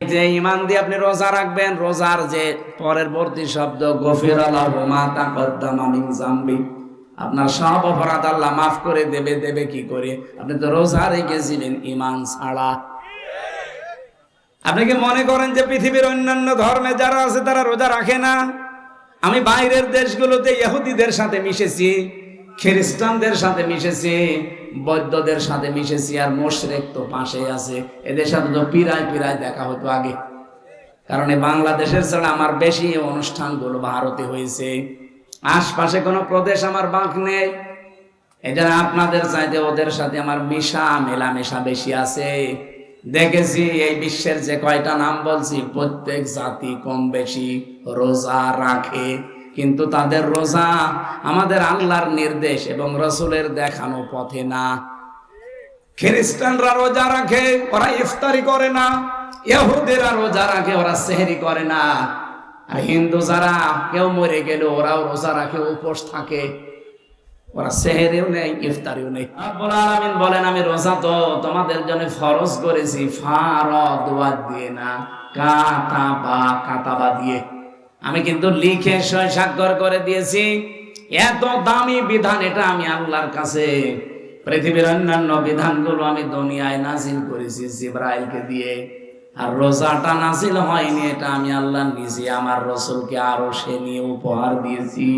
যে ইমান দিয়ে আপনি রোজা রাখবেন, রোজার যে পরের বর্তী শব্দ গফির জাম্বি। আপনার সব অপরাধ আল্লাহ মাফ করে দেবে দেবে কি করে? আপনি তো রোজা রেখেছিলেন ইমান ছাড়া। আপনি কি মনে করেন যে পৃথিবীর অন্যান্য ধর্মে যারা আছে তারা রোজা রাখে না? আমি বাইরের দেশগুলোতে ইহুদিদের সাথে মিশেছি। খ্রিস্টানদের সাথে মিশেছি, বৌদ্ধদের সাথে মিশেছি আর মোশরেক তো পাশে আছে। এদের সাথে তো পিরায় পিরায় দেখা হতো আগে। কারণ বাংলাদেশের ছাড়া আমার বেশি অনুষ্ঠানগুলো ভারতে হয়েছে। আশপাশে কোনো প্রদেশ আমার বাঁক নেই। এটা আপনাদের চাইতে ওদের সাথে আমার মিশা মেলামেশা বেশি আছে। দেখেছি এই বিশ্বের যে কয়টা নাম বলছি, প্রত্যেক জাতি কম বেশি রোজা রাখে। কিন্তু তাদের রোজা আমাদের আল্লাহর নির্দেশ এবং রসুলের দেখানো পথে না। খ্রিস্টানরা রোজা রাখে, ওরা ইফতারি করে না। ইহুদেরা রোজা রাখে, ওরা সেহরি করে না। আর হিন্দু যারা, কেউ মরে গেল ওরাও রোজা রাখে, উপোস থাকে। ওরা সেহেরেও নেই ইফতারিও নেই আলামিন বলেন, আমি রোজা তো তোমাদের জন্য ফরজ করেছি, ফারদ দিয়ে না, কাতাবা কাতাবা দিয়ে। আমি কিন্তু লিখে স্বাক্ষর করে দিয়েছি। এত দামি বিধান এটা আমি আল্লাহর কাছে। পৃথিবীর অন্যান্য বিধানগুলো আমি দুনিয়ায় নাজিল করেছি জিব্রাইলকে দিয়ে। আর রোজাটা নাজিল হয়নি এটা আমি আল্লাহ নিজে আমার রসুলকে আরও সে নিয়ে উপহার দিয়েছি।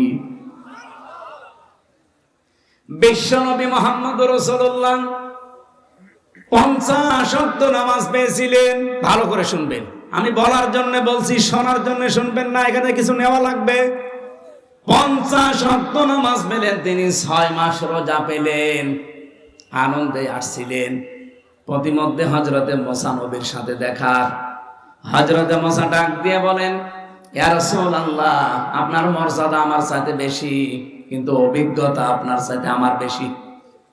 বিশ্বনবী মোহাম্মদ রসুল্লাহ পঞ্চাশ নামাজ পেয়েছিলেন। ভালো করে শুনবেন। আমি বলার জন্য বলছি, শোনার জন্য শুনবেন না, এখানে কিছু নেওয়া লাগবে। পঞ্চাশ অক্ত নামাজ পেলেন, তিনি ছয় মাস রোজা পেলেন, আনন্দে আসছিলেন। প্রতিমধ্যে হজরতে মোসা নবীর সাথে দেখা। হজরতে মোসা ডাক দিয়ে বলেন আল্লাহ আপনার মর্যাদা আমার সাথে বেশি, কিন্তু অভিজ্ঞতা আপনার সাথে আমার বেশি।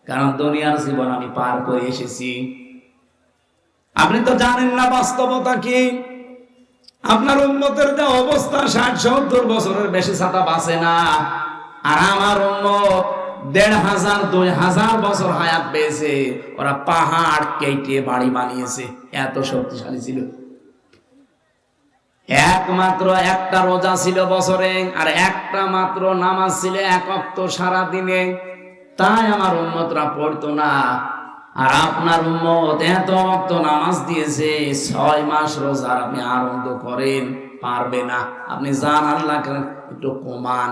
কারণ দুনিয়ার জীবন আমি পার করে এসেছি। আপনি তো জানেন না বাস্তবতা কি? আপনার উন্মতের যে অবস্থা, ষাট, সত্তর বছরের বেশি ছাতা বাঁচে না। আর আমার উন্মত দেড় হাজার, দুই হাজার বছর হায়াত পেয়েছে, ওরা পাহাড় কেটে বাড়ি বানিয়েছে। এত শক্তিশালী ছিল। একমাত্র একটা রোজা ছিল বছরে, আর একটা মাত্র নামাজ ছিল এক অক্ত সারা দিনে তাই আমার উন্মতরা পড়তো না। আর আপনার উন্মত এত অক্ত নামাজ দিয়েছে, ছয় মাস রোজা আপনি আনন্দ করেন, পারবে না। আপনি যান আল্লাহ একটু কমান।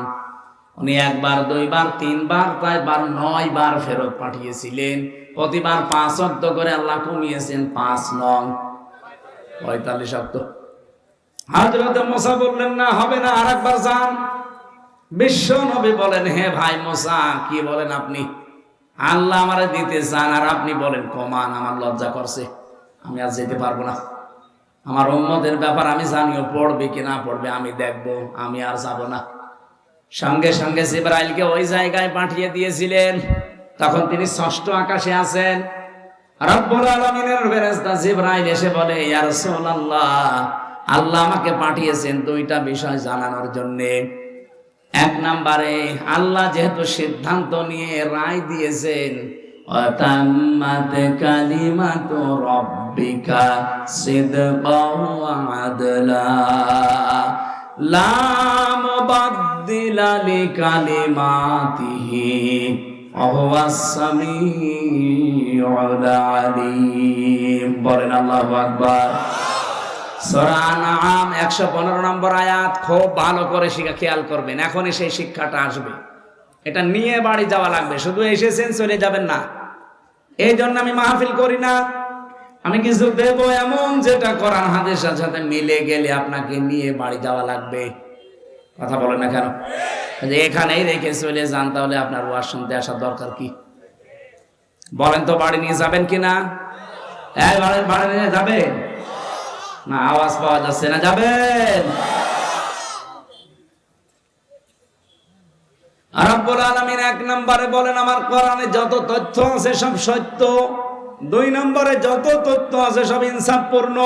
উনি একবার, দুইবার, তিনবার তাই বার নয় বার ফেরত পাঠিয়েছিলেন। প্রতিবার পাঁচ অক্ত করে আল্লাহ কমিয়েছেন, পাঁচ নং। পঁয়তাল্লিশ অক্ত। হাজরতে মোসা বললেন, না, হবে না আর একবার যান। বিশ্ব নবী বলেন, হে ভাই মোসা, কি বলেন আপনি? আল্লাহ আমার দিতে চান আর আপনি বলেন, কমান, আমার লজ্জা করছে, আমি আর যেতে পারব না। আমার উম্মদের ব্যাপার আমি জানিও, পড়বে কি না পড়বে আমি দেখব, আমি আর যাব না। সঙ্গে সঙ্গে জিব্রাইলকে ওই জায়গায় পাঠিয়ে দিয়েছিলেন, তখন তিনি ষষ্ঠ আকাশে আছেন। রব্বুল আলামিনের ফেরেশতা জিব্রাইল এসে বলে, ইয়া রাসূলুল্লাহ, আল্লাহ আমাকে পাঠিয়েছেন দুইটা বিষয় জানানোর জন্য। এক নম্বরে, আল্লাহ যেহেতু সিদ্ধান্ত নিয়ে রায় দিয়েছেন অতাম্মাত কালিমাত রব্বিকা সিদকাও আদলা, লা মুবাদদিলা লিকালিমাতিহি ওহুয়াস সামিউল বলেন আল্লাহু আকবার। সূরা আনআম 115 নম্বর আয়াত খুব ভালো করে শিখা খেয়াল করবেন। এখনই সেই শিক্ষাটা আসবে। এটা নিয়ে বাড়ি যাওয়া লাগবে। শুধু এসেছেন, চলে যাবেন না। এই জন্য আমি মাহফিল করি না। আমি কিছু দেব এমন যেটা হাদিসের সাথে মিলে গেলে আপনাকে নিয়ে বাড়ি যাওয়া লাগবে। কথা বলেন না কেন? এখানেই রেখে চলে যান, তাহলে আপনার ওয়াজ শুনতে আসার দরকার কি? বলেন তো, বাড়ি নিয়ে যাবেন কি না? এই বাড়ি নিয়ে যাবেন? না, আওয়াজ পাওয়া যাচ্ছে না, যাবেন। রব্বুল আলামিন এক নম্বরে বলেন, আমার কোরআনে যত তথ্য আছে সব সত্য। দুই নম্বরে যত তথ্য আছে সব ইনসাফপূর্ণ।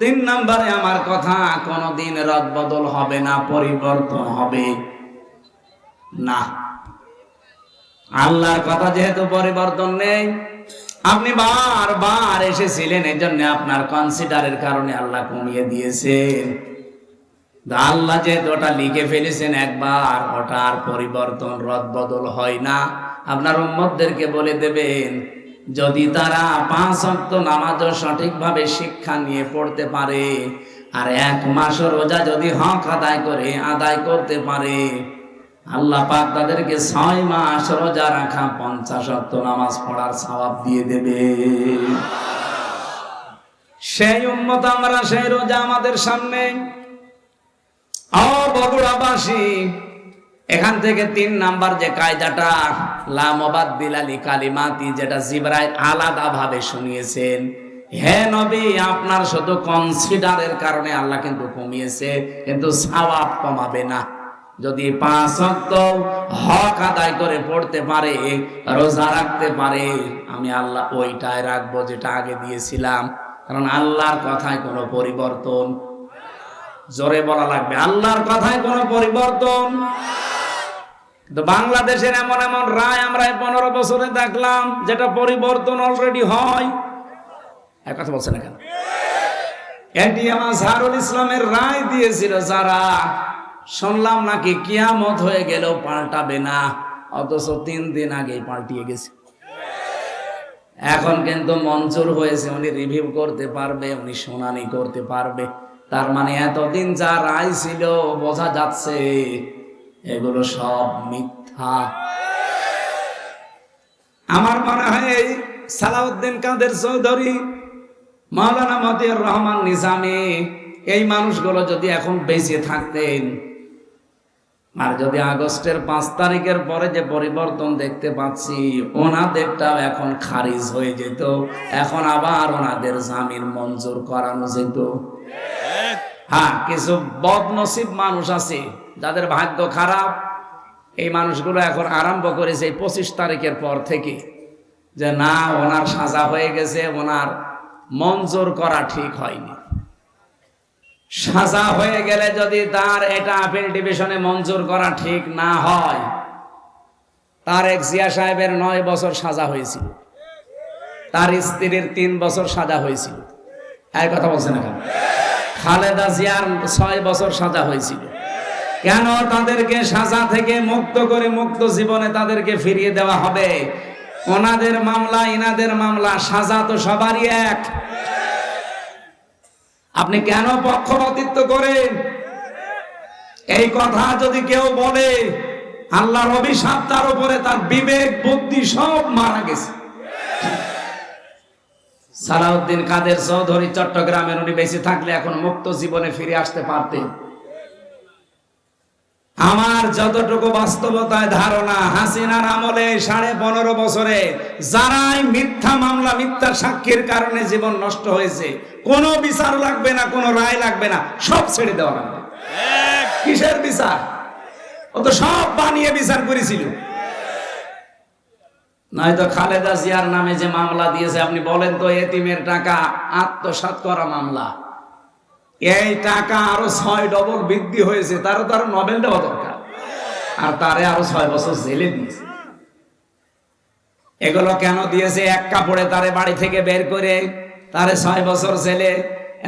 তিন নম্বরে আমার কথা কোনোদিন রদ বদল হবে না, পরিবর্তন হবে না। আল্লাহর কথা যেহেতু পরিবর্তন নেই আপনি বারবার এসেছিলেন এই জন্য আপনার কনসিডারের কারণে আল্লাহ কমিয়ে দিয়েছেন আল্লাহ যেহেতু ওটা লিখে ফেলেছেন, একবার ওটা আর পরিবর্তন, রদ বদল হয় না। আপনার উম্মতদেরকে বলে দেবেন, যদি তারা পাঁচ অক্ত নামাজও সঠিকভাবে শিক্ষা নিয়ে পড়তে পারে, আর এক মাস রোজা যদি হক আদায় করে, আদায় করতে পারে আল্লাহ পাক তাদেরকে ছয় মাস রোজা রাখা পঞ্চাশ নামাজ পড়ার সওয়াব দিয়ে দেবে। সেই উম্মত আমরা, সেই রোজা আমাদের সামনে। বগুড়াবাসী, এখান থেকে তিন নাম্বার যে কায়দাটা লামবাদ বিলালি কালিমাতি, যেটা জিবরাই আলাদা ভাবে শুনিয়েছেন। হে নবী, আপনার শুধু কনসিডারের কারণে আল্লাহ কিন্তু কমিয়েছে, কিন্তু সওয়াব কমাবে না। যদি পাঁচ অক্ত হক আদায় করে পড়তে পারে, রোজা রাখতে পারে, আমি আল্লাহ ওইটাই রাখব যেটা আগে দিয়েছিলাম। কারণ আল্লাহর কথায় কোনো পরিবর্তন জোরে বলা লাগবে। আল্লাহর কথায় কোনো পরিবর্তন? কিন্তু বাংলাদেশের এমন এমন রায় আমরা পনেরো বছরে দেখলাম, যেটা পরিবর্তন অলরেডি হয়। কথা বলছে না কেন? এটি আমার জাহারুল ইসলামের রায় দিয়েছিল যারা শুনলাম নাকি কিয়ামত হয়ে গেলেও পাল্টাবে না। অথচ তিন দিন আগেই পাল্টিয়ে গেছে। এখন কিন্তু মঞ্জুর হয়েছে, উনি রিভিউ করতে পারবে, উনি শুনানি করতে পারবে। তার মানে এতদিন যা রায় ছিল, বোঝা যাচ্ছে এগুলো সব মিথ্যা। আমার মনে হয় এই সালাউদ্দিন কাদের চৌধুরী, মাওলানা মতিউর রহমান নিজামী, এই মানুষগুলো যদি এখন বেঁচে থাকতেন আর যদি আগস্টের পাঁচ তারিখের পরে যে পরিবর্তন দেখতে পাচ্ছি, ওনাদেরটাও এখন খারিজ হয়ে যেত। এখন আবার ওনাদের জামিন মঞ্জুর করানো যেত। হ্যাঁ কিছু বদনসিব মানুষ আছে, যাদের ভাগ্য খারাপ। এই মানুষগুলো এখন আরম্ভ করেছে এই পঁচিশ তারিখের পর থেকে যে না, ওনার সাজা হয়ে গেছে, ওনার মঞ্জুর করা ঠিক হয়নি। সাজা হয়ে গেলে যদি তার এটা আপিল ডিভিশনে মঞ্জুর করা ঠিক না হয়, তার এক জিয়া সাহেবের নয় বছর সাজা হয়েছিল। তার স্ত্রীর তিন বছর সাজা হয়েছিল। এই কথা বলছে না কেন? খালেদা জিয়ার ছয় বছর সাজা হয়েছিল। কেন তাদেরকে সাজা থেকে মুক্ত করে মুক্ত জীবনে তাদেরকে ফিরিয়ে দেওয়া হবে? ওনাদের মামলা, ইনাদের মামলা, সাজা তো সবারই এক। আপনি কেন পক্ষপাতিত্ব করেন? এই কথা যদি কেউ বলে, আল্লাহর অভিশাপ তার উপরে, তার বিবেক, বুদ্ধি সব মারা গেছে। সালাউদ্দিন কাদের চৌধুরী চট্টগ্রামের উনি বেঁচে থাকলে এখন মুক্ত জীবনে ফিরে আসতে পারতেন। আমার যতটুকু বাস্তবতায় ধারণা, হাসিনার আমলে সাড়ে পনেরো বছরে যারাই মিথ্যা মামলা, মিথ্যা সাক্ষীর কারণে জীবন নষ্ট হয়েছে, কোনো বিচার লাগবে না, কোনো রায় লাগবে না, সব ছেড়ে দেওয়া লাগবে। কিসের বিচার? ও তো সব বানিয়ে বিচার করেছিল। নয়তো খালেদা জিয়ার নামে যে মামলা দিয়েছে, আপনি বলেন তো এতিমের টাকা আত্মসাৎ করা মামলা। এই টাকা আরও ছয় ডবল বৃদ্ধি হয়েছে, তারও তো আরও নবেল দেওয়া দরকার। আর তারে আরও ছয় বছর জেলে দিয়েছে। এগুলো কেন দিয়েছে? এক কাপড়ে তারে বাড়ি থেকে বের করে তারে ছয় বছর জেলে,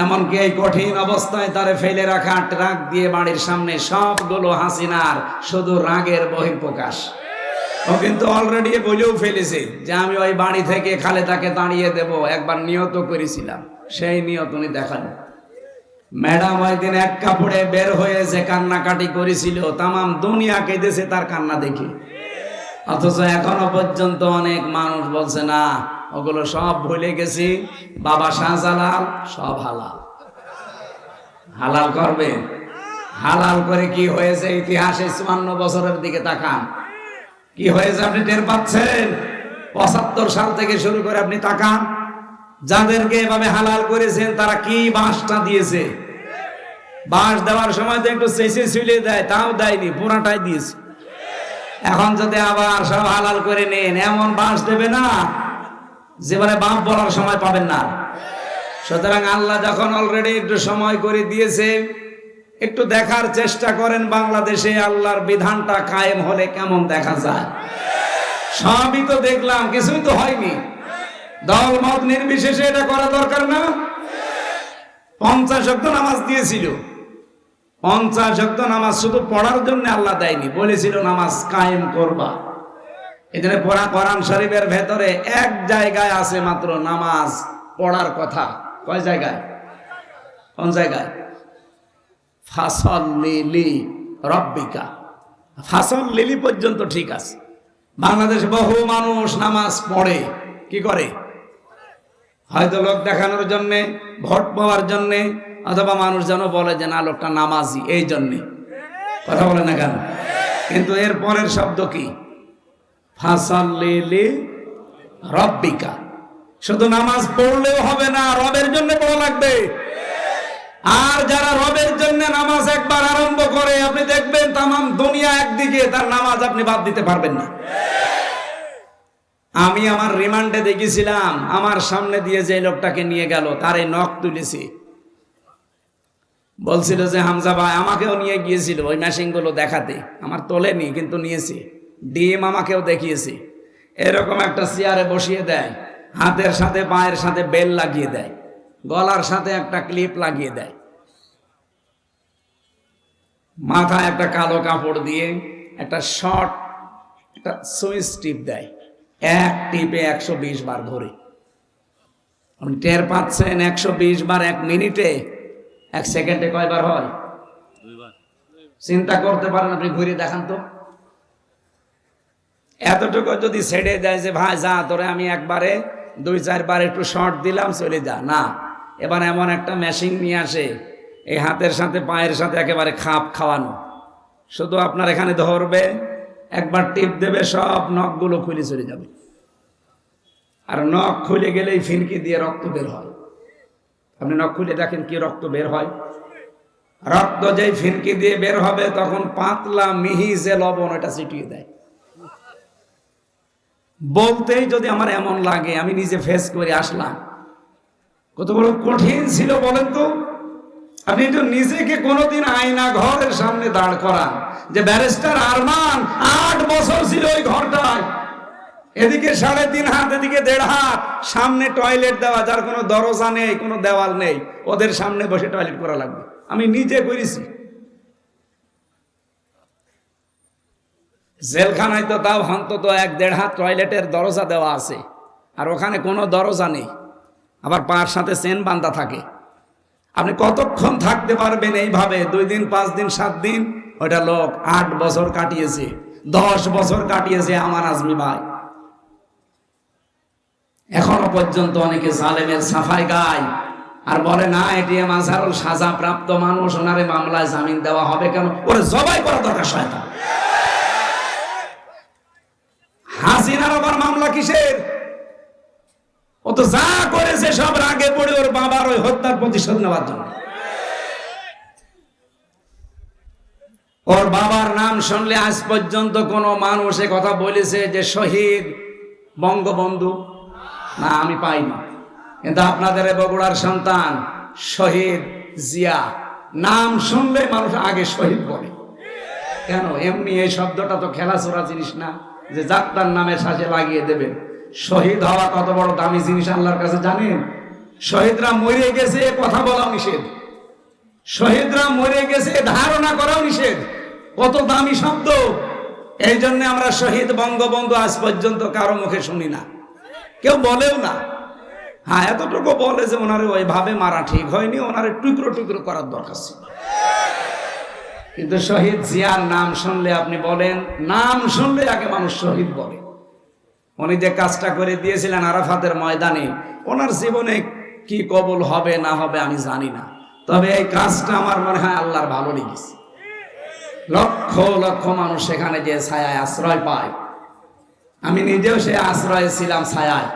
এমনকি এই কঠিন অবস্থায় তারে ফেলে রাখা ট্রাক দিয়ে বাড়ির সামনে সবগুলো হাসিনার শুধু রাগের বহিঃপ্রকাশ। ও কিন্তু অলরেডি বলেও ফেলেছে যে আমি ওই বাড়ি থেকে খালে তাকে দাঁড়িয়ে দেব, একবার নিয়ত করেছিলাম। সেই নিয়ত উনি দেখানো ম্যাডাম ওই দিন এক কাপড়ে বের হয়েছে কান্নাকাটি করেছিল, তামাম দুনিয়া কেঁদেছে তার কান্না দেখে। অথচ এখনও পর্যন্ত অনেক মানুষ বলছে, না, ওগুলো সব ভুলে গেছি। বাবা শাহজালাল, সব হালাল। হালাল করবে? হালাল করে কি হয়েছে ইতিহাসে চুয়ান্ন বছরের দিকে তাকান। কি হয়েছে আপনি টের পাচ্ছেন? পঁচাত্তর সাল থেকে শুরু করে আপনি তাকান। যাদেরকে এভাবে হালাল করেছেন, তারা কি বাঁশটা দিয়েছে? বাঁশ দেওয়ার সময় তো একটু চেঁচে ছুলে দেয়, তাও দেয়নি, পুরাটাই দিয়েছে। এখন যদি আবার সব হালাল করে নেন, এমন বাঁশ দেবে না যে জীবনে বাপ বলার সময় পাবেন না। সুতরাং আল্লাহ যখন অলরেডি একটু সময় করে দিয়েছে, একটু দেখার চেষ্টা করেন বাংলাদেশে আল্লাহর বিধানটা কায়েম হলে কেমন দেখা যায়। সবই তো দেখলাম, কিছুই তো হয়নি। দল মত নির্বিশেষে এটা করা দরকার না? পঞ্চাশ শক্ত নামাজ দিয়েছিল। পঞ্চাশ শক্ত নামাজ শুধু পড়ার জন্য আল্লাহ দেয়নি, বলেছিল নামাজ কায়েম করবা। এখানে পড়া কোরআন শরীফের ভেতরে এক জায়গায় আছে মাত্র নামাজ পড়ার কথা। কয় জায়গায়? কোন জায়গায়? ফাসল লিলি রব্বিকা। ফাসল লিলি পর্যন্ত ঠিক আছে। বাংলাদেশ বহু মানুষ নামাজ পড়ে। কি করে? হয়তো লোক দেখানোর জন্যে, ভোট পাওয়ার জন্যে, অথবা মানুষ যেন বলে যে, না, লোকটা নামাজি। এই জন্যে। কথা বলে না কেন? কিন্তু এর পরের শব্দ কি? ফাসাল্লিলি রব্বিকা। শুধু নামাজ পড়লেও হবে না, রবের জন্য পড়া লাগবে। আর যারা রবের জন্য নামাজ একবার আরম্ভ করে, আপনি দেখবেন তামাম দুনিয়া একদিকে, তার নামাজ আপনি বাদ দিতে পারবেন না। আমি আমার রিমান্ডে দেখেছিলাম, আমার সামনে দিয়ে যে লোকটাকে নিয়ে গেল, তার নখ তুলেছি। বলছিল যে, হামজা ভাই, আমাকেও নিয়ে গিয়েছিল ওই মেশিনগুলো দেখাতে। আমার তোলেনি কিন্তু নিয়েছি। ডিম আমাকেও দেখিয়েছি। এরকম একটা চেয়ারে বসিয়ে দেয়, হাতের সাথে, পায়ের সাথে বেল লাগিয়ে দেয়, গলার সাথে একটা ক্লিপ লাগিয়ে দেয়। মাথায় একটা কালো কাপড় দিয়ে একটা শর্ট, একটা সুইচ টিপ দেয়। এক টিপে একশো বিশ বার ঘুরে আপনি টের পাচ্ছেন একশো বিশ বার এক মিনিটে এক সেকেন্ডে কয়বার হয়? চিন্তা করতে পারেন আপনি ঘুরে দেখান তো। এতটুকু যদি ছেড়ে দেয় যে ভাই যা তোরে আমি একবারে দুই চারবার একটু শর্ট দিলাম চলে যা। না এবার এমন একটা মেশিন নিয়ে আসে এই হাতের সাথে পায়ের সাথে একেবারে খাপ খাওয়ানো। শুধু আপনার এখানে ধরবে একবার টিপ দেবে, সব নখগুলো খুলে চলে যাবে। আর নখ খুলে গেলেই ফিনকি দিয়ে রক্ত বের হয়। আপনি নখ খুলে দেখেন কি রক্ত বের হয়। রক্ত যেই ফিনকি দিয়ে বের হবে, তখন পাতলা মিহি যে লবণ এটা ছিটিয়ে দেয়। বলতেই যদি আমার এমন লাগে, আমি নিজে ফেস করে আসলাম। কত বড় কঠিন ছিল বলেন তো। আপনি তো নিজেকে কোনোদিন আয়না ঘরের সামনে দাঁড় করান। যে ব্যারিস্টার আরমান, আট বছর ছিল ওই ঘরটায়। এদিকে সাড়ে তিন হাত, এদিকে দেড় হাত। সামনে টয়লেট দেওয়া, যার কোনো দরজা নেই, কোনো দেওয়াল নেই। ওদের সামনে বসে টয়লেট করা লাগবে। আমি নিজে করেছি। জেলখানায় তো তাও অন্তত এক দেড় হাত টয়লেটের দরজা দেওয়া আছে। আর ওখানে কোনো দরজা নেই। আবার পার সাথে চেন বান্ধা থাকে। আপনি কতক্ষণ থাকতে পারবেন এইভাবে? দুই দিন, পাঁচ দিন, সাত দিন? ওটা লোক আট বছর কাটিয়েছে, দশ বছর কাটিয়েছে আমার আজমি ভাই। এখনও পর্যন্ত অনেকে জালেমের সাফাই গায়। আর বলে, না এটিএম আজহারুল সাজা, প্রাপ্ত মানুষ, ওনারে মামলায় জামিন দেওয়া হবে কেন? ওরে, জবাই করা দরকার, শয়তান। হাসিনার আবার মামলা কিসের? তো যা করেছে সব রাগে পড়ে ওর বাবার ওই হত্যার প্রতিশোধ নেওয়ার জন্য। ওর বাবার নাম শুনলে আজ পর্যন্ত কোন মানুষ এ কথা বলেছে যে শহীদ বঙ্গবন্ধু। না, আমি পাইনি। কিন্তু আপনাদের বগুড়ার সন্তান শহীদ জিয়া, নাম শুনলে মানুষ আগে শহীদ বলে। কেন? এমনি এই শব্দটা তো খেলাচোরা জিনিস না, যে যাত্রার নামে সাজে লাগিয়ে দেবেন। শহীদ হওয়া কত বড় দামি জিনিস আল্লাহর কাছে জানেন? শহীদরা মরে গেছে, কথা বলা নিষেধ। শহীদরা মরে গেছে, ধারণা করাও নিষেধ। কত দামি শব্দ। এই জন্য আমরা শহীদ বঙ্গবন্ধু আজ পর্যন্ত কারও মুখে শুনি না। কেউ বলেও না। হ্যাঁ এতটুকু বলে যে ওনারে ওইভাবে মারা ঠিক হয়নি, ওনারে টুকরো টুকরো করার দরকার ছিল। কিন্তু শহীদ জিয়ার নাম শুনলে আপনি বলেন, নাম শুনলে আগে মানুষ শহীদ বলে। উনি যে কাজটা করে দিয়েছিলেন আরাফাতের ময়দানে, ওনার জীবনে কি কবল হবে, না হবে আমি জানি না। তবে এই কাজটা আমার মনে হয় আল্লাহর ভালো লেগেছে। লক্ষ লক্ষ মানুষ সেখানে যে ছায়ায় আশ্রয় পায়। আমি নিজেও সে আশ্রয়ে ছিলাম ছায়ায়।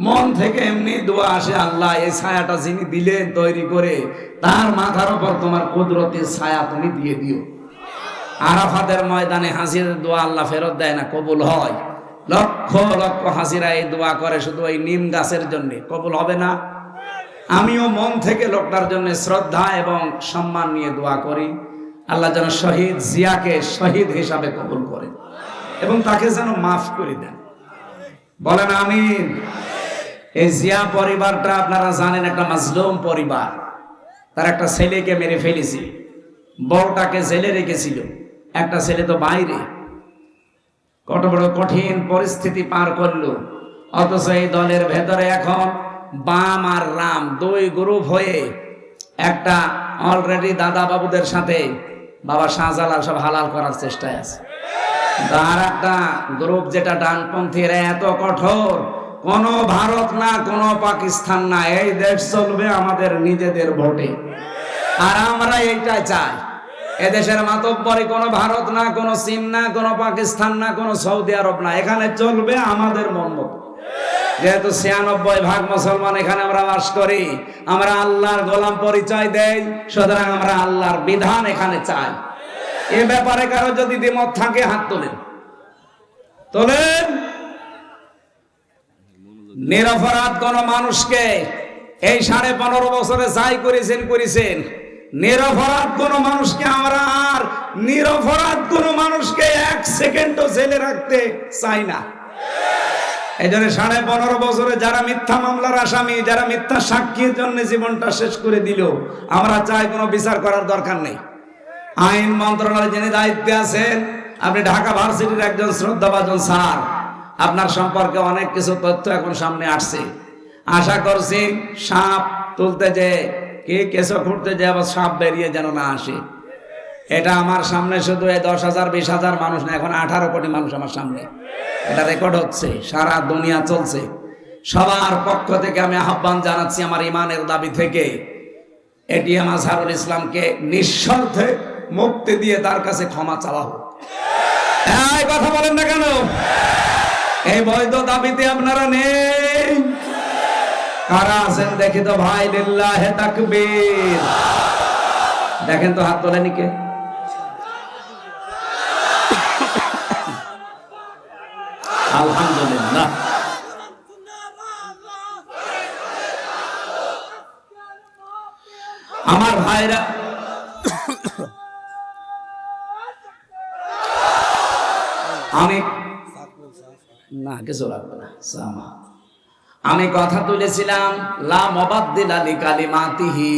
মন থেকে এমনি দোয়া আসে, আল্লাহ, এই ছায়াটা যিনি দিলেন তৈরি করে, তার মাথার উপর তোমার কুদরতের ছায়া তুমি দিয়ে দিও। আরাফাতের ময়দানে হাসির দোয়া আল্লাহ ফেরত দেয় না, কবুল হয়। লক্ষ লক্ষ হাসিরা এই দোয়া করে শুধু ওই নিম গাছের জন্য। কবুল হবে না? আমিও মন থেকে লোকটার জন্য শ্রদ্ধা এবং সম্মান নিয়ে দোয়া করি। আল্লাহ যেন শহীদ জিয়াকে শহীদ হিসাবে কবুল করে এবং তাকে যেন মাফ করে দেন। বলেন আমি এই জিয়া পরিবারটা আপনারা জানেন একটা মাজলুম পরিবার। তার একটা ছেলেকে মেরে ফেলেছি। বউটাকে জেলে রেখেছিল। একটা ছেলে তো বাইরে। কত বড় কঠিন পরিস্থিতি পার করল। অথচ এই দলের ভেতরে এখন বাম আর রাম দুই গ্রুপ হয়ে একটা অলরেডি দাদা বাবুদের সাথে বাবা শাহজালাল সব হালাল করার চেষ্টায় আছে। আর একটা গ্রুপ যেটা ডানপন্থী এরা এত কঠোর, কোন ভারত না, কোন পাকিস্তান না, এই দেশ চলবে আমাদের নিজেদের ভোটে। আর আমরা এইটা চাই। এদেশের মাতব্বরে কোনো ভারত না, কোনো চীন না, কোনো পাকিস্তান না, কোনো সৌদি আরব না। এখানে চলবে আমাদের মন মতো। যেহেতু ছিয়ানব্বই ভাগ মুসলমান এখানে আমরা বাস করি, আমরা আল্লাহর গোলাম পরিচয় দেই, সুতরাং আমরা আল্লাহর বিধান এখানে চাই। এ ব্যাপারে কারও যদি দ্বিমত থাকে, হাত তোলেন। তোলেন? নিরপরাধ কোন মানুষকে এই সাড়ে পনেরো বছরে যাই করেছেন করেছেন। নিরপরাধ কোন মানুষকে আমরা আর নিরপরাধ কোন মানুষকে এক সেকেন্ডও জেলে রাখতে চাই না। এই জন্য সাড়ে পনেরো বছরে যারা মিথ্যা মামলার আসামি, যারা মিথ্যা সাক্ষীর জন্য জীবনটা শেষ করে দিল, আমরা চাই কোনো বিচার করার দরকার নেই। আইন মন্ত্রণালয় যিনি দায়িত্বে আছেন, আপনি ঢাকা ভার্সিটির একজন শ্রদ্ধাভাজন স্যার, আপনার সম্পর্কে অনেক কিছু তথ্য এখন সামনে আসছে। আশা করছি সাপ তুলতে যে কে কেঁচো খুঁড়তে যে আবার সাপ বেরিয়ে যেন না আসে। এটা আমার সামনে শুধু এই দশ হাজার, বিশ হাজার মানুষ না, এখন আঠারো কোটি মানুষ আমার সামনে। এটা রেকর্ড হচ্ছে, সারা দুনিয়া চলছে। সবার পক্ষ থেকে আমি আহ্বান জানাচ্ছি আমার ইমানের দাবি থেকে। এটিএম আজহারুল ইসলামকে নিঃস্বার্থে মুক্তি দিয়ে তার কাছে ক্ষমা চাওয়া হোক। কথা বলেন না কেন? এই বৈধ দাবিতে আপনারা নেই। কারা আছেন দেখি তো ভাই লিল্লাহে তাকবীর। দেখেন তো হাত তোলেনি কে আলহামদুলিল্লাহ। আমার ভাইরা আমি না, কিছু লাগবে না। সামা আমি কথা তুলেছিলাম, লা মবাদ্দিল আলী কালিমাতিহি।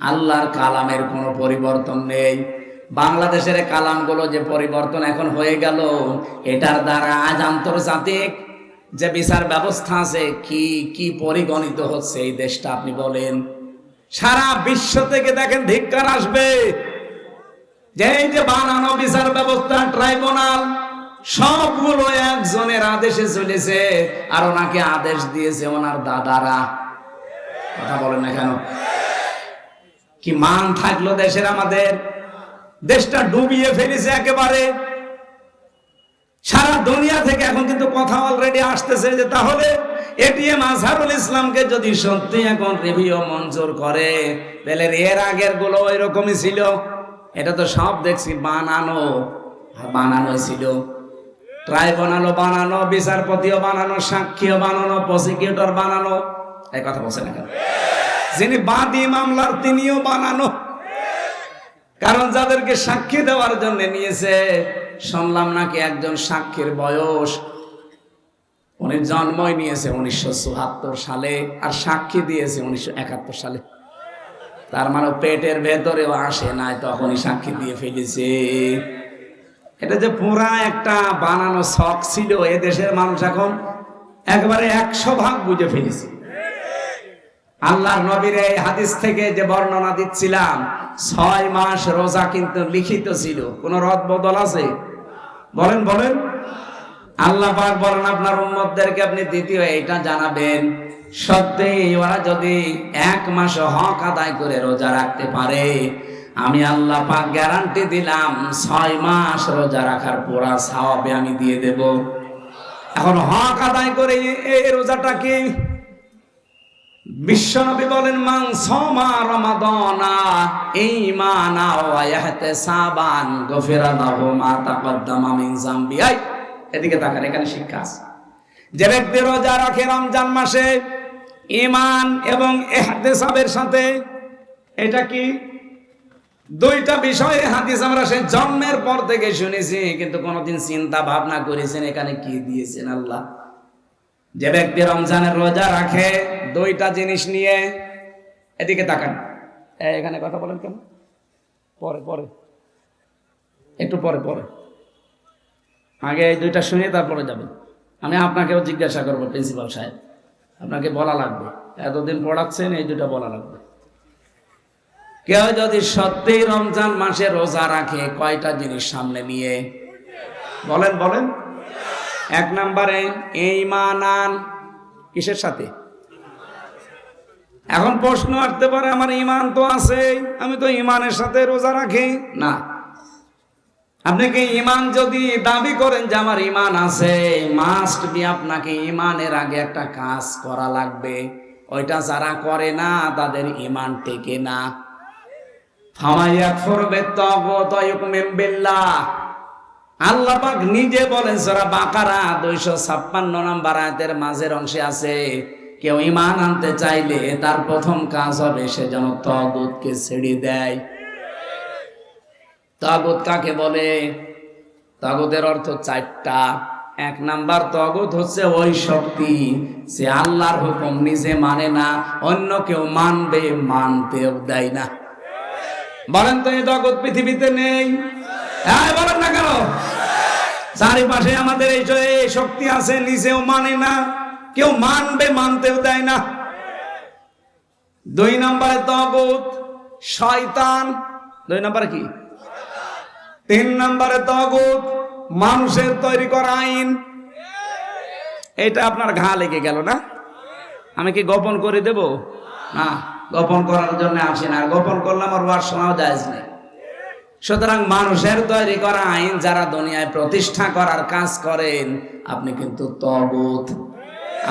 আল্লাহর কালামের কোনো পরিবর্তন নেই। বাংলাদেশের কালামগুলো যে পরিবর্তন এখন হয়ে গেল, এটার দ্বারা আজ আন্তর্জাতিক যে বিচার ব্যবস্থা আছে, কি কি পরিগণিত হচ্ছে এই দেশটা আপনি বলেন। সারা বিশ্ব থেকে দেখেন ধিক্কার আসবে। যে এই যে বানানো বিচার ব্যবস্থা, ট্রাইব্যুনাল সবগুলো একজনের আদেশে চলেছে আর ওনাকে আদেশ দিয়েছে ওনার দাদারা। কথা বলেন না কেন? কি মান থাকল দেশের আমাদের? দেশটা ডুবিয়ে ফেলেছে একেবারে। সারা দুনিয়া থেকে এখন কিন্তু কথা অলরেডি আসতেছে যে তাহলে এটিএম আজহারুল ইসলামকে যদি সত্যি এখন রিভিউ মঞ্জুর করে, তাহলে এর আগেরগুলো ওই রকমই ছিল। এটা তো সব দেখছি, বানানো। বানানো ছিল। ট্রাইব্যুনালও বানানো বিচারপতিও বানানো সাক্ষীও বানানো প্রসিকিউটর বানানো এই কথা বলছে না কেন? যিনি বাদী মামলার তিনিও বানানো কারণ যাদেরকে সাক্ষী দেওয়ার জন্য নিয়েছে, শুনলাম নাকি একজন সাক্ষীর বয়স, উনি জন্মই নিয়েছে উনিশশো চুয়াত্তর সালে আর সাক্ষী দিয়েছে উনিশশো একাত্তর সালে। তার মানে পেটের ভেতরেও আসে নাই, তখনই সাক্ষী দিয়ে ফেলেছে। এটা যে পুরা একটা বানানো শখ ছিল এ দেশের মানুষ এখন একবারে একশো ভাগ বুঝে ফেলেছে। আল্লাহর নবীর এই হাদিস থেকে যে বর্ণনা দিচ্ছিলাম, ছয় মাস রোজা কিন্তু লিখিত ছিল। কোন রদ বদল আছে? বলেন বলেন। আল্লাহ পাক বলেন, আপনার উম্মতদেরকে আপনি দ্বিতীয় এটা জানাবেন। সত্যি, ওরা যদি এক মাস হক আদায় করে রোজা রাখতে পারে আমি আল্লাহ পাক গ্যারান্টি দিলাম, ছয় মাস রোজা রাখার পোড়া সাওয়াবে আমি দিয়ে দেব। এখন হক আদায় করে এই রোজাটা কি বিশ্বনবী বলেন, মান যামবি। আই, এদিকে এখানে শিক্ষা আছে। যে ব্যক্তি রোজা রাখে রমজান মাসে, ঈমান এবং ইহতিসাবের সাথে, এটা কি দুইটা বিষয়ে হাদিস আমরা সেই জন্মের পর থেকে শুনেছি, কিন্তু কোনোদিন চিন্তা ভাবনা করেছেন এখানে কি দিয়েছেন আল্লাহ? যে ব্যক্তি রমজানের রোজা রাখে, দুইটা জিনিস নিয়ে এদিকে তাকান। এখানে কথা বলেন কেন পরে পরে। একটু পরে পরে। আগে এই দুইটা শুনে তারপরে যাবেন। আমি আপনাকেও জিজ্ঞাসা করব, প্রিন্সিপাল সাহেব। আপনাকে বলা লাগবে। এতদিন পড়াচ্ছেন, এই দুটা বলা লাগবে। কেউ যদি সত্যিই রমজান মাসে রোজা রাখে, কয়টা জিনিস সামনে নিয়ে? বলেন বলেন। এক নম্বরে এই মানান কিসের সাথে? এখন প্রশ্ন আসতে পারে, আমার ইমান তো আছে আমি তো ইমানের সাথে রোজা রাখি? না। আপনি কি ইমান যদি দাবি করেন যে আমার ইমান আছে মাস্ট বি আপনাকে ইমানের আগে একটা কাজ করা লাগবে। ওইটা যারা করে না, তাদের ইমান টেকে না। আল্লাহ পাক নিজে বলেন বাকারা 256 নম্বর মাঝের অংশে আছে, কেউ ঈমান আনতে চাইলে তার প্রথম কাজ হবে সে যেন তাগুতকে ছেড়ে দেয়। তাগুত কাকে বলে? তাগুতের অর্থ চারটা। এক নাম্বার তগত হচ্ছে ওই শক্তি, সে আল্লাহর হুকুম নিজে মানে না, অন্য কেউ মানবে, মানতেও দেয় না। বলেন তো এই জগৎ পৃথিবীতে নেই। হ্যাঁ বলেন না কেন? চারিপাশে আমাদের এই শক্তি আছে, নিজেও মানে না, কেউ মানবে, মানতেও দেয় না। দুই নম্বরে তগুত, শয়তান, দুই নম্বরে কি? তিন নম্বরে তগুত, মানুষের তৈরি করা আইন। এটা আপনার ঘা লেগে গেল না? আমি কি গোপন করে দেব? না। গোপন করার জন্য আসি না আর গোপন করলাম আমার ওয়ার শোনাও যায় না সুতরাং মানুষের তৈরি করা আইন, যারা দুনিয়ায় প্রতিষ্ঠা করার কাজ করেন, আপনি কিন্তু তগুত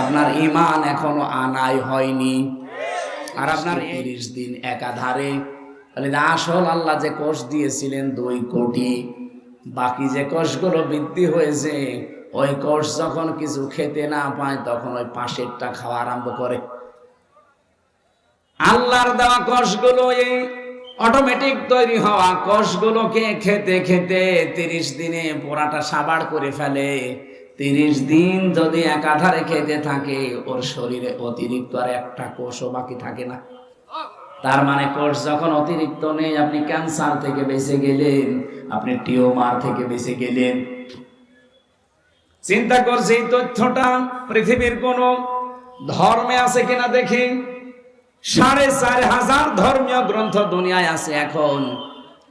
আপনার ইমান এখনও আনাই হয়নি। আর আপনার তিরিশ দিন একাধারে। আসল আল্লাহ যে কোষ দিয়েছিলেন দুই কোটি, বাকি যে কোষগুলো বৃদ্ধি হয়েছে, ওই কোষ যখন কিছু খেতে না পায়, তখন ওই পাশেরটা খাওয়া আরম্ভ করে। আল্লাহর দেওয়া কোষগুলো এই অটোমেটিক তৈরি হওয়া কোষগুলোকে খেতে খেতে তিরিশ দিনে পোড়াটা সাবাড় করে ফেলে। তিরিশ দিন যদি একাধারে খেতে থাকে, ওর শরীরে অতিরিক্ত আর একটা কোষও বাকি থাকে না। তার মানে কোষ যখন অতিরিক্ত নেই, আপনি ক্যান্সার থেকে বেঁচে গেলেন, আপনি টিউমার থেকে বেঁচে গেলেন। চিন্তা করছি এই তথ্যটা পৃথিবীর কোন ধর্মে আছে কিনা দেখি। সাড়ে চার হাজার ধর্মীয় গ্রন্থ দুনিয়ায় আছে এখন।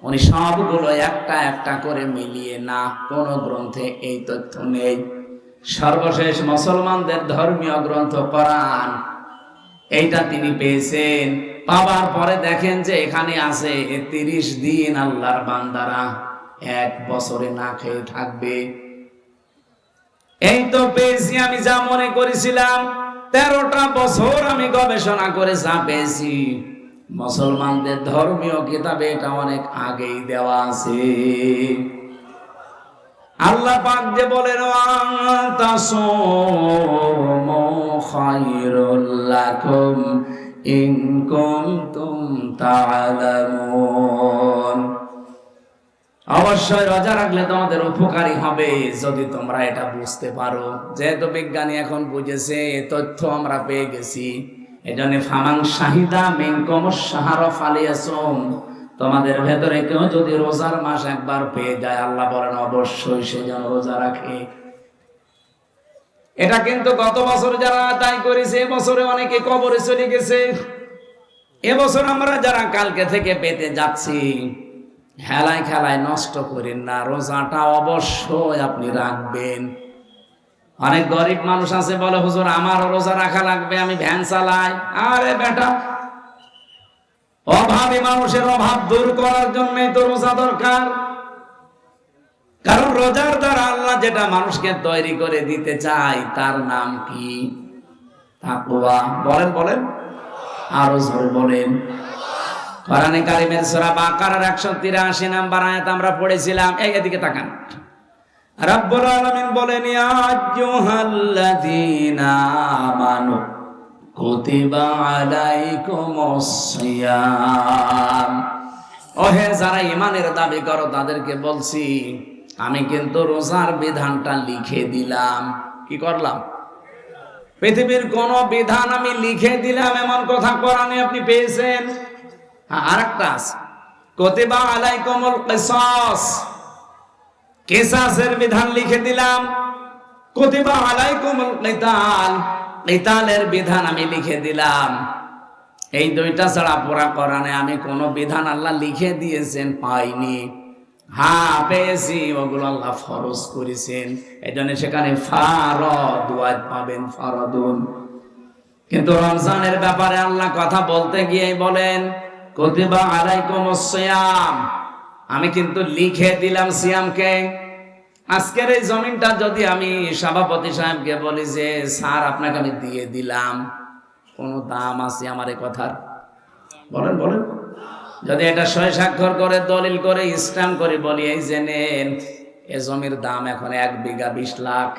উনি সবগুলো একটা একটা করে মিলিয়ে না, কোন গ্রন্থে এই তথ্য নেই। সর্বশেষ মুসলমানদের ধর্মীয় গ্রন্থ কোরআন। এইটা তিনি পেয়েছেন। পাবার পরে দেখেন যে এখানে আছে তিরিশ দিন আল্লাহর বান্দারা এক বছরে না খেয়ে থাকবে। এই তো পেয়েছি আমি যা মনে করেছিলাম। তেরোটা বছর আমি গবেষণা করে যা পেয়েছি। মুসলমানদের ধর্মীয় কিতাবে এটা অনেক আগেই দেওয়া আছে। আল্লাহ পাক যে বলেন খায়রুল্লাকুম ইন কুনতুম অবশ্যই রোজা রাখলে তোমাদের উপকারী হবে, যদি তোমরা এটা বুঝতে পারো। যেহেতু বিজ্ঞানী এখন বুঝেছে, এ তথ্য আমরা পেয়ে গেছি। এই জন্য ফামাং শাহিদা মিনকম সাহার ফালিয়াসম তোমাদের ভেতরে কেউ যদি রোজার মাস একবার পেয়ে যায়, আল্লাহ বলেন অবশ্যই সে যেন রোজা রাখে। এটা কিন্তু গত বছর যারা তাই করেছে এবছরে অনেকে কবরে চলে গেছে। এবছর আমরা যারা কালকে থেকে পেতে যাচ্ছি হেলায় খেলায় নষ্ট করেন না, রোজাটা অবশ্যই আপনি রাখবেন। অনেক গরিব মানুষ আছে, বলে, হুজুর, আমার রোজা রাখা লাগবে, আমি ভ্যান চালাই। আরে বেটা, অভাবী মানুষের অভাব দূর করার জন্যই তো রোজা দরকার। কারণ রোজার দ্বারা আল্লাহ যেটা মানুষকে তৈরি করে দিতে চায়, তার নাম কি? বলেন বলেন। আরও বলেন। কোরআনে কারিমের সূরা বাকারার 183 নাম্বার আয়াত আমরা পড়েছিলাম। এই এদিকে তাকান। রব্বুল আলামিন বলেন, ইয়া আইয়ুহাল্লাযীনা আমানু, কুতিবা আলাইকুমুস সিয়াম। ওহে, যারা ইমানের দাবি করো, তাদেরকে বলছি, আমি কিন্তু রোজার বিধানটা লিখে দিলাম। কি করলাম? পৃথিবীর কোন বিধান আমি লিখে দিলাম, এমন কথা কোরআনে আপনি পেয়েছেন? আর একটা আছে। কতিবা আলাইকুমুল কিসাস। কেসাসের বিধান লিখে দিলাম। কতিবা আলাইকুমুল কিতাল। কিতালের বিধান আমি লিখে দিলাম। এই দুইটা ছাড়া পুরা কোরআনে আমি কোনো বিধান আল্লাহ লিখে দিয়েছেন, পাইনি। হ্যাঁ পেয়েছি, ওগুলো আল্লাহ ফরজ করেছেন। এই জন্য সেখানে ফারদ পাবেন ফারদুন। কিন্তু রমজানের ব্যাপারে আল্লাহ কথা বলতে গিয়ে বলেন কতিবা আলাইকুম সিয়াম আমি কিন্তু লিখে দিলাম সিয়ামকে। আজকের এই জমিনটা যদি আমি সভাপতি সাহেবকে বলি যে, স্যার, আপনাকে আমি দিয়ে দিলাম। কোনো দাম আছে আমার এই কথার? বলেন বলেন। যদি এটা সই স্বাক্ষর করে, দলিল করে, স্ট্যাম্প করে বলি, এই যে নেন, এ জমির দাম এখন এক বিঘা বিশ লাখ।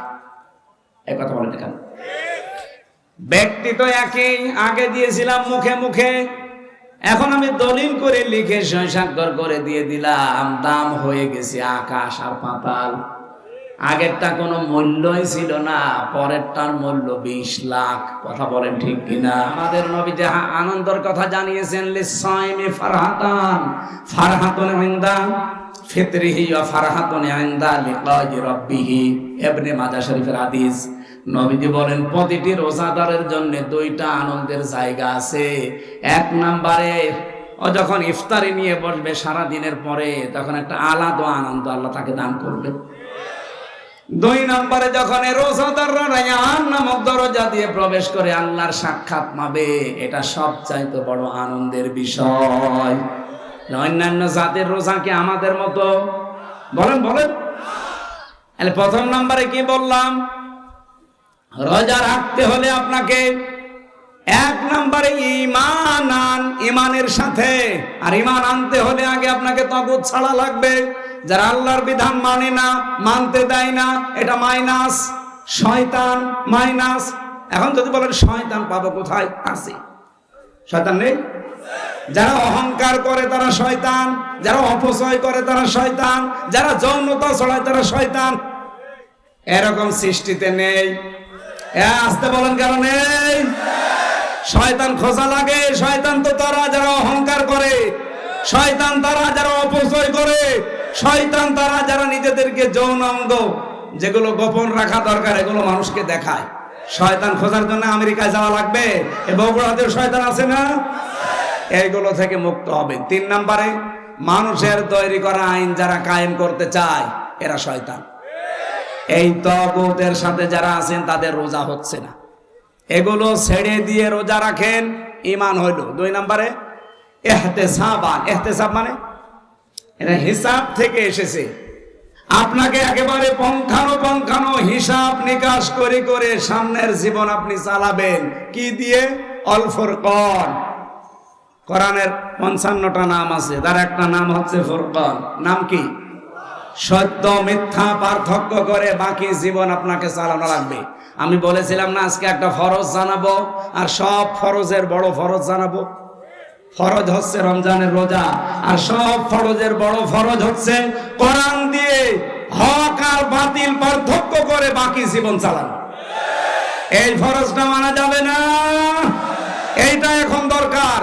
এই কথা বলেন কেন? ব্যক্তি তো একই, আগে দিয়েছিলাম মুখে মুখে। এখন আমি দলিল করে লিখে স্বাক্ষর করে দিয়ে দিলাম। দাম হয়ে গেছে আকাশ আর পাতাল। আগেরটা কোনো মূল্যই ছিল না, পরেরটার মূল্য বিশ লাখ। কথা বলেন ঠিক কিনা? আমাদের নবী যে হা- আনন্দের কথা জানিয়েছেন লিসাইমি ফারহাতান, ফারহাতুন ইনদা ফিতরিহি ওয়া ফারহাতুন ইনদা লিকাই রাব্বিহি। ইবনে মাজাহ শরীফের হাদিস নবীজি বলেন, প্রতিটি রোজাদারের জন্য দুইটা আনন্দের জায়গা আছে। এক নাম্বারে, ও যখন ইফতারি নিয়ে বসবে সারা দিনের পরে, তখন একটা আলাদা আনন্দ আল্লাহ তাকে দান করবে। দুই নম্বরে, যখন রোজাদাররা রায়ান নামক দরজা দিয়ে প্রবেশ করে, আল্লাহর সাক্ষাৎ পাবে। এটা সবচাইতে বড় আনন্দের বিষয়। অন্যান্য জাতের রোজা কি আমাদের মতো? বলেন বলেন। প্রথম নম্বরে কি বললাম? রোজা রাখতে হলে আপনাকে এক নম্বরে ইমান আন ইমানের সাথে। আর ইমান আনতে হলে আগে আপনাকে তগুত ছাড়া লাগবে। যারা আল্লাহর বিধান মানে না, মানতে দেয় না, এটা মাইনাস। শয়তান মাইনাস। এখন যদি বলেন, শয়তান পাবো কোথায়? আছে। শয়তান নেই? যারা অহংকার করে তারা শয়তান, যারা অপচয় করে তারা শয়তান, যারা যৌনতা ছড়ায় তারা শয়তান। এরকম সৃষ্টিতে নেই। আসতে বলেন নেই শয়তান খোঁজা লাগে, শয়তান তো তারা যারা অহংকার করে, শয়তান তারা যারা অপচয় করে, শয়তান তারা যারা নিজেদেরকে যৌন অঙ্গ যেগুলো গোপন রাখা দরকার, এগুলো মানুষকে দেখায়। শয়তান খোঁজার জন্য আমেরিকায় যাওয়া লাগবে? এ বগুড়াতেও শয়তান আছে না? এইগুলো থেকে মুক্ত হবে তিন নম্বরে, মানুষের তৈরি করা আইন যারা কায়েম করতে চায়, এরা শয়তান। এই তগুতের সাথে যারা আছেন, তাদের রোজা হচ্ছে না। এগুলো ছেড়ে দিয়ে রোজা রাখেন ইমান হইল। দুই নম্বরে, এহতেসাবান। এহতেসাব মানে? এটা হিসাব থেকে এসেছে। আপনাকে একেবারে পঙ্খানো পঙ্খানো হিসাব নিকাশ করে করে সামনের জীবন আপনি চালাবেন। কি দিয়ে? অল্পর কর কোরআনের পঞ্চান্নটা নাম আছে। তার একটা নাম হচ্ছে ফুরকন নাম কি? সত্য মিথ্যা পার্থক্য করে বাকি জীবন আপনাকে চালানো লাগবে। আমি বলেছিলাম না, আজকে একটা ফরজ জানাব, আর সব ফরজের বড় ফরজ জানাব। ফরজ হচ্ছে রমজানের রোজা, আর সব ফরজের বড় ফরজ হচ্ছে কোরআন দিয়ে হক আর বাতিল পার্থক্য করে বাকি জীবন চালানো। এই ফরজটা মানা যাবে না। এইটা এখন দরকার।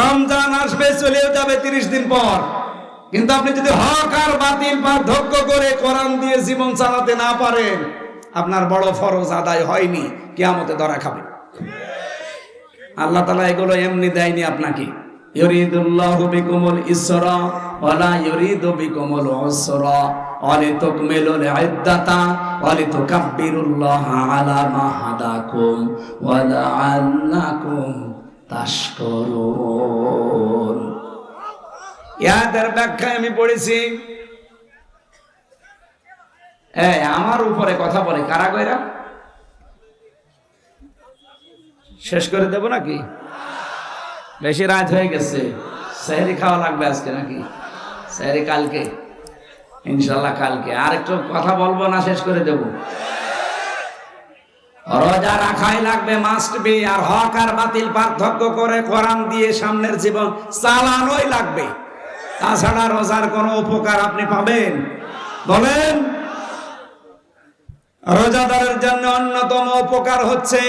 রমজান আসবে, চলেও যাবে তিরিশ দিন পর। কিন্তু আপনি যদি হক আর বাতিল পার্থক্য করে কোরআন দিয়ে জীবন চালাতে না পারেন, আপনার বড় ফরজ আদায় হয়নি, কেয়ামতে ধরা খাবে। আল্লাহ তালা এগুলো এমনি দেয়নি আপনাকে। ইউরিদুল্লাহু আলা মা ইয়াদের ব্যাখ্যায় আমি পড়েছি। আমার উপরে কথা বলে, কারা কইরা? শেষ করে দেব নাকি? বেশি রাত হয়ে গেছে। সেহরি খাওয়া লাগবে আজকে নাকি? সেহরি কালকে? ইনশাল্লাহ কালকে। আর একটু কথা বলব না, শেষ করে দেব। রোজা রাখাই লাগবে মাস্ট বি আর হক আর বাতিল পার্থক্য করে কোরআন দিয়ে সামনের জীবন চালানোই লাগবে। তাছাড়া রোজার কোনো উপকার আপনি পাবেন? বলেন। রোজাদারের জন্য অন্যতম উপকার হচ্ছে